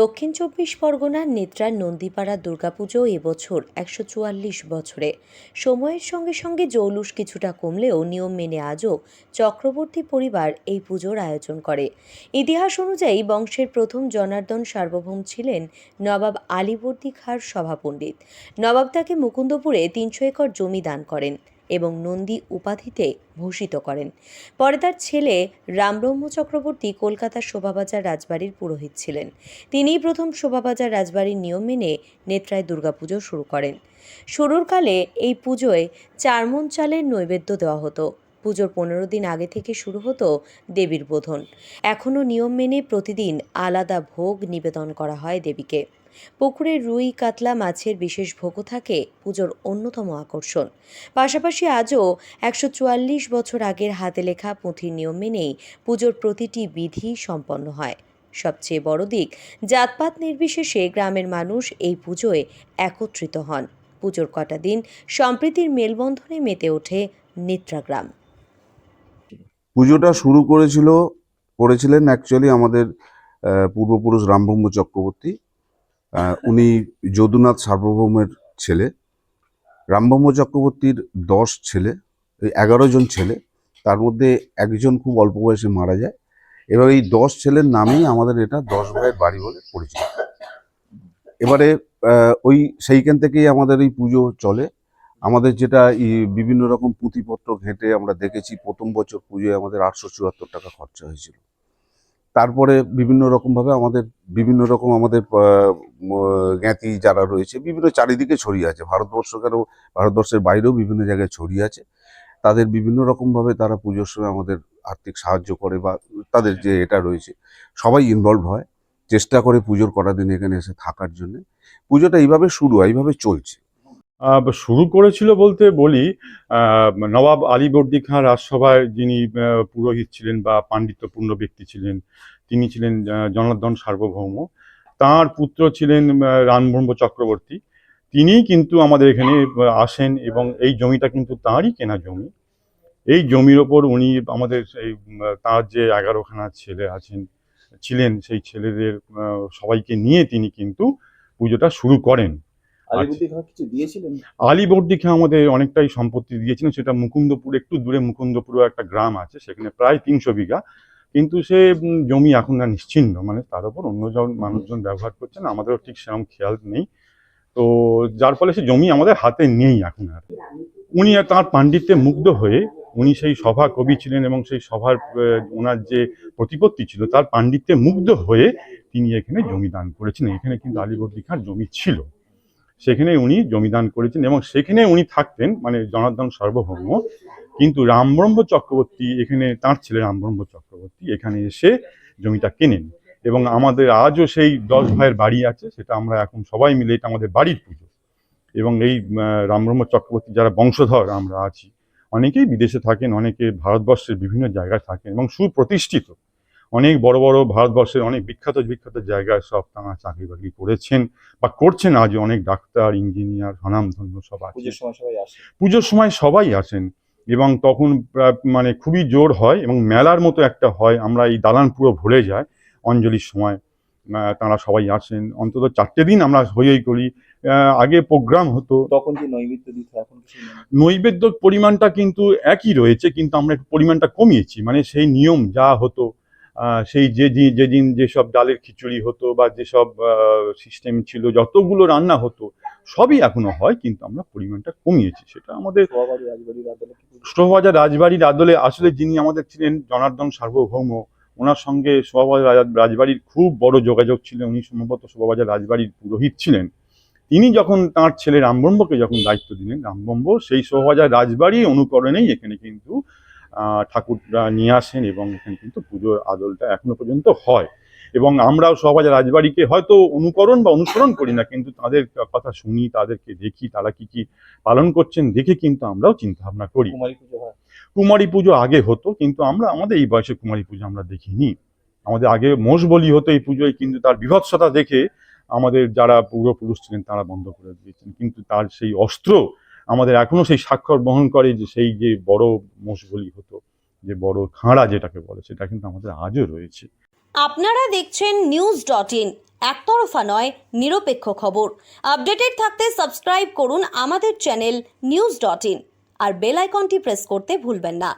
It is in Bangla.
দক্ষিণ চব্বিশ পরগনার নেত্রার নন্দীপাড়া, দুর্গাপুজো এবছর একশো চুয়াল্লিশ বছরে। সময়ের সঙ্গে সঙ্গে জৌলুস কিছুটা কমলেও নিয়ম মেনে আজও চক্রবর্তী পরিবার এই পুজোর আয়োজন করে। ইতিহাস অনুযায়ী বংশের প্রথম জনার্দন সার্বভৌম ছিলেন নবাব আলীবর্দী খাঁর সভাপণ্ডিত। নবাব তাকে মুকুন্দপুরে তিনশো একর জমি দান করেন। এবং নন্দী উপাধিতে ভূষিত করেন। পরে তার ছেলে রামব্রহ্ম চক্রবর্তী কলকাতার শোভাবাজার রাজবাড়ির পুরোহিত ছিলেন। তিনিই প্রথম শোভাবাজার রাজবাড়ির নিয়ম মেনে নেত্রায় দুর্গাপুজো শুরু করেন। শুরুর কালে এই পুজোয় চারমন চালের নৈবেদ্য দেওয়া হতো। পুজোর পনেরো দিন আগে থেকে শুরু হতো দেবীর বোধন। এখনও নিয়ম মেনে প্রতিদিন আলাদা ভোগ নিবেদন করা হয় দেবীকে। পুকুরের রুই, কাতলা মাছের বিশেষ ভোগও থাকে পুজোর অন্যতম আকর্ষণ। পাশাপাশি আজও একশো চুয়াল্লিশ বছর আগের হাতে লেখা পুঁথির নিয়ম মেনেই পুজোর প্রতিটি বিধি সম্পন্ন হয়। সবচেয়ে বড় দিক, জাতপাত নির্বিশেষে গ্রামের মানুষ এই পুজোয় একত্রিত হন। পুজোর কটা দিন সম্প্রীতির মেলবন্ধনে মেতে ওঠে নেত্রাগ্রাম পুজোটা শুরু করেছিল, করেছিলেন অ্যাকচুয়ালি আমাদের পূর্বপুরুষ রামব্রহ্ম চক্রবর্তী। উনি যদুনাথ সার্বভৌমের ছেলে রামব্রহ্ম চক্রবর্তীর দশ ছেলে এগারো জন ছেলে, তার মধ্যে একজন খুব অল্প বয়সে মারা যায়। এবার এই দশ ছেলের নামেই আমাদের এটা দশ ভাইয়ের বাড়ি বলে পরিচিত। এবারে ওই সেইখান থেকেই আমাদের এই পুজো চলে। আমাদের যেটা বিভিন্ন রকম পুঁথিপত্র ঘেঁটে আমরা দেখেছি, প্রথম বছর পুজোয় আমাদের আটশো চুয়াত্তর টাকা খরচা হয়েছিল। তারপরে বিভিন্ন রকমভাবে আমাদের, বিভিন্ন রকম আমাদের জ্ঞাতি যারা রয়েছে, বিভিন্ন চারিদিকে ছড়িয়ে আছে। ভারতবর্ষ কেন, ভারতবর্ষের বাইরেও বিভিন্ন জায়গায় ছড়িয়ে আছে। তাদের বিভিন্ন রকমভাবে তারা পুজোর সময় আমাদের আর্থিক সাহায্য করে বা তাদের যে এটা রয়েছে, সবাই ইনভলভ হয়। চেষ্টা করে পুজোর কটা দিন এখানে এসে থাকার জন্য। পুজোটা এইভাবে শুরু হয়, এইভাবে চলছে। শুরু করেছিল বলতে বলি নবাব আলীবর্দী খাঁ রাজসভায় যিনি পুরোহিত ছিলেন বা পাণ্ডিত্যপূর্ণ ব্যক্তি ছিলেন তিনি ছিলেন জনার্দন সার্বভৌম। তার পুত্র ছিলেন আহ, রামব্রহ্ম চক্রবর্তী। তিনিই কিন্তু আমাদের এখানে আসেন এবং এই জমিটা কিন্তু তাঁরই কেনা জমি। এই জমির ওপর উনি আমাদের এই তাঁর যে এগারোখানা ছেলে আছেন ছিলেন সেই ছেলেদের সবাইকে নিয়ে তিনি কিন্তু পুজোটা শুরু করেন। কিছু দিয়েছিলেন? আলীবর্দী খাঁ আমাদের অনেকটাই সম্পত্তি দিয়েছিলেন সেটা মুকুন্দপুর একটু দূরে মুকুন্দপুর একটা গ্রাম আছে সেখানে প্রায় তিনশো বিঘা। কিন্তু সে জমি এখন আর নিশ্চিন্ন মানে তার উপর অন্যজন মানুষজন ব্যবহার করছেন আমাদেরও ঠিক সেরকম খেয়াল নেই। তো যার ফলে সে জমি আমাদের হাতে নেই এখন আর। উনি তাঁর পাণ্ডিত্যে মুগ্ধ হয়ে উনি সেই সভা কবি ছিলেন এবং সেই সভার ওনার যে প্রতিপত্তি ছিল তার পাণ্ডিত্যে মুগ্ধ হয়ে তিনি এখানে জমি দান করেছেন এখানে কিন্তু আলীবর্দী খাঁর জমি ছিল। সেখানে উনি জমিদান করেছেন এবং সেখানে উনি থাকতেন মানে জনার্দন সার্বভৌম। কিন্তু রামব্রহ্ম চক্রবর্তী, এখানে তার ছেলে রামব্রহ্ম চক্রবর্তী, এখানে এসে জমিটা কেনেন। এবং আমাদের আজও সেই দশ ভাইয়ের বাড়ি আছে, সেটা আমরা এখন সবাই মিলে, এটা আমাদের বাড়ির পুজো। এবং এই রামব্রহ্ম চক্রবর্তী যারা বংশধর, আমরা আছি, অনেকেই বিদেশে থাকেন, অনেকে ভারতবর্ষের বিভিন্ন জায়গায় থাকেন এবং সুপ্রতিষ্ঠিত। অনেক বড় বড় ভারতবর্ষের অনেক বিখ্যাত বিখ্যাত জায়গায় সব তারা চাকরি বাকরি করেছেন বা করছেন। আজ অনেক ডাক্তার ইঞ্জিনিয়ার স্বনামধন্য সব আছে পুজোর সময় সবাই আসে। পুজোর সময় সবাই আসেন এবং তখন মানে খুবই জোর হয় এবং মেলার মতো একটা হয়। আমরা এই দালান পুরো ভরে যায় অঞ্জলির সময় তারা সবাই আসেন। অন্তত চারটে দিন আমরা হইই করি। আগে প্রোগ্রাম হতো। তখন যে নৈবেদ্য দিত এখন নৈবেদ্য পরিমাণটা কিন্তু একই রয়েছে কিন্তু আমরা একটু পরিমাণটা কমিয়েছি। মানে সেই নিয়ম যা হতো সেই যে দিন- যেদিন যেসব ডালের খিচুড়ি হতো বা যেসব সিস্টেম ছিল যতগুলো রান্না হতো সবই এখনও হয় কিন্তু আমরা পরিমাণটা কমিয়েছি। সেটা আমাদের? শোভাবাজার রাজবাড়ির আদলে আসলে যিনি আমাদের ছিলেন জনার্দন সার্বভৌম ওনার সঙ্গে শোভাবাজার রাজ- রাজবাড়ির খুব বড় যোগাযোগ ছিল। উনি সম্ভবত শোভাবাজার রাজবাড়ির পুরোহিত ছিলেন। তিনি যখন তার ছেলে রামব্রহ্মকে যখন দায়িত্ব দিলেন রামব্রহ্ম সেই শোভাবাজার রাজবাড়ি অনুকরণেই এখানে কিন্তু ঠাকুররা নিয়ে আসেন এবং এখানে কিন্তু পুজোর আদলটা এখনও পর্যন্ত হয়। এবং আমরাও সবাই রাজবাড়িকে হয়তো অনুকরণ বা অনুসরণ করি না কিন্তু তাদের কথা শুনি তাদেরকে দেখি তারা কি কি পালন করছেন দেখে কিন্তু আমরাও চিন্তা ভাবনা করি। কুমারী পুজো হয়। কুমারী পুজো আগে হতো কিন্তু আমরা আমাদের এই বয়সে কুমারী পুজো আমরা দেখিনি। আমাদের আগে মোষ বলি হতো এই পুজোয় কিন্তু তার বিভৎসতা দেখে আমাদের যারা পূর্বপুরুষ ছিলেন তারা বন্ধ করে দিয়েছেন। কিন্তু তার সেই অস্ত্র আমাদের এখনও সেই স্বাক্ষর বহন করে যে সেই যে বড় মোষগুলি হতো, যে বড় খাঁড়া যেটাকে বলে, সেটা কিন্তু আমাদের আজও রয়েছে। আপনারা দেখছেন নিউজ ডট ইন একতরফা নয়, নিরপেক্ষ খবর। আপডেটেড থাকতে সাবস্ক্রাইব করুন আমাদের চ্যানেল নিউজ ডট ইন আর বেল আইকনটি প্রেস করতে ভুলবেন না।